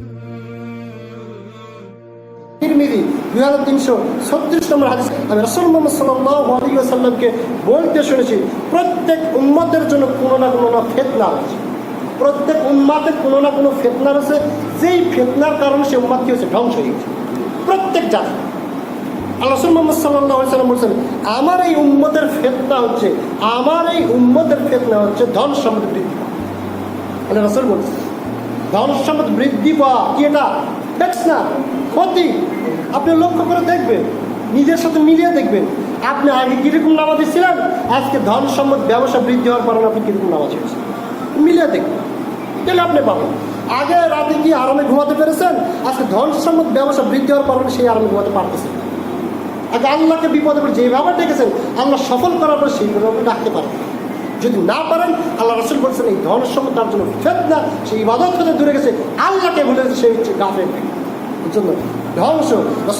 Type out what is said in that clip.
প্রত্যেক জন্য কোনো না কোনো না ফেতনা আছে প্রত্যেক কোনো না কোনো ফেতনা যেই ফেতনার কারণে সে উম্মাদ কি ধ্বংস হয়ে গেছে। প্রত্যেক জাতি। রসুল মোহাম্মদ সাল্লাহ সাল্লাম বলছেন, আমার এই উম্মতের ফেতনা হচ্ছে, আমার এই উম্মতের ফেতনা হচ্ছে ধন আল্লাহ রসুল ধন সম্পদ বৃদ্ধি পাওয়া কি এটা? ট্যাক্স না? ক্ষতি। আপনি লক্ষ্য করে দেখবেন, নিজের সাথে মিলিয়ে দেখবেন। আপনি আগে কীরকম নামাজি ছিলেন? আজকে ধন সম্পদ ব্যবসা বৃদ্ধি হওয়ার কারণে আপনি কীরকম নামাজ হয়েছেন মিলিয়ে দেখবেন তাহলে আপনি পাবেন আগে রাতে কি আরামে ঘুমাতে পেরেছেন? আজকে ধন সম্পদ ব্যবসা বৃদ্ধি হওয়ার কারণে সেই আরামে ঘুমাতে পারতেছেন আগে আল্লাহকে বিপদে পড়ে যেভাবে ডেকেছেন, আল্লাহ সফল করার পর সেইভাবে ডাকতে পারেন যদি না পারেন, আল্লাহ রসুল বলছেন, এই ধন সম্পদ তার জন্য ফেতনা, সেই ইবাদত থেকে দূরে গেছে। আল্লাহকে ভুলে সে হচ্ছে এই জন্য ধ্বংস।